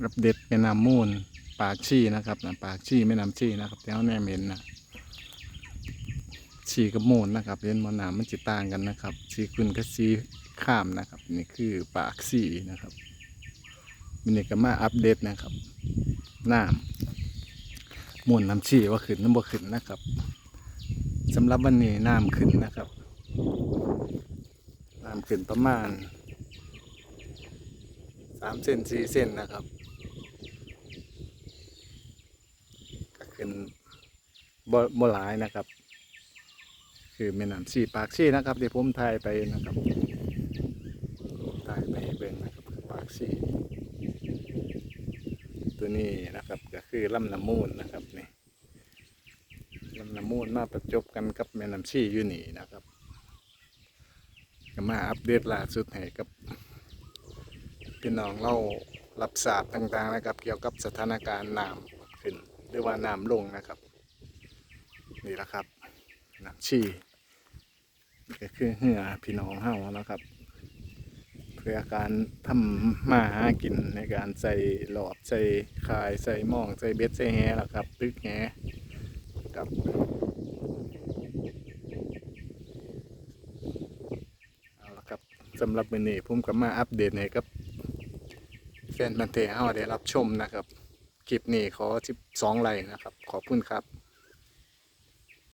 อัปเดตแม่น้ำมูล ปากชีนะครับนะปากชีแม่น้ำชีนะครับแต่เขาแนมเห็นนะชีกับมูลนะครับเรียนมอน้ำมันจิต่างกันนะครับชีคุณกับชีข้ามนะครับ นี่คือปากชีนะครับมินิก็มาอัปเดตนะครับน้ำมูลน้ำชีว่าขึ้นน้ำบ่ขึ้นนะครับสำหรับวันนี้น้ำขึ้นนะครับน้ำขึ้นประมาณ สามเซนสี่เซนนะครับก็ขึ้นบ่บ่หลายนะครับ คือแม่น้ำชีปากชีนะครับที่ผมถ่ายไปนะครับผมถ่ายไปเบิ่งนะครับปากชีตัวนี้นะครับก็คือลำน้ำมูลนะครับนี่ลำน้ำมูลมาประจบกันกับแม่น้ำชีอยู่นี่นะครับก็มาอัปเดตล่าสุดให้กับ พี่น้องเรารับทราบต่างๆนะครับ เกี่ยวกับสถานการณ์น้ำขึ้นหรือว่าน้ำลงนะครับ นี่แหละครับน้ำชีก็คือเหือพี่น้องเฮานะครับ เพื่อการทำมาหากินในการใส่หลอดใส่คายใส่หมองใส่เบ็ดใส่แหล่ะครับตึกแหกับเอาละครับสำหรับวันนี้ผมก็มาอัปเดตให้กับ แฟนบันเทเฮาได้รับชมนะครับ คลิปนี้ขอ12ไลค์นะครับ ขอบคุณครับ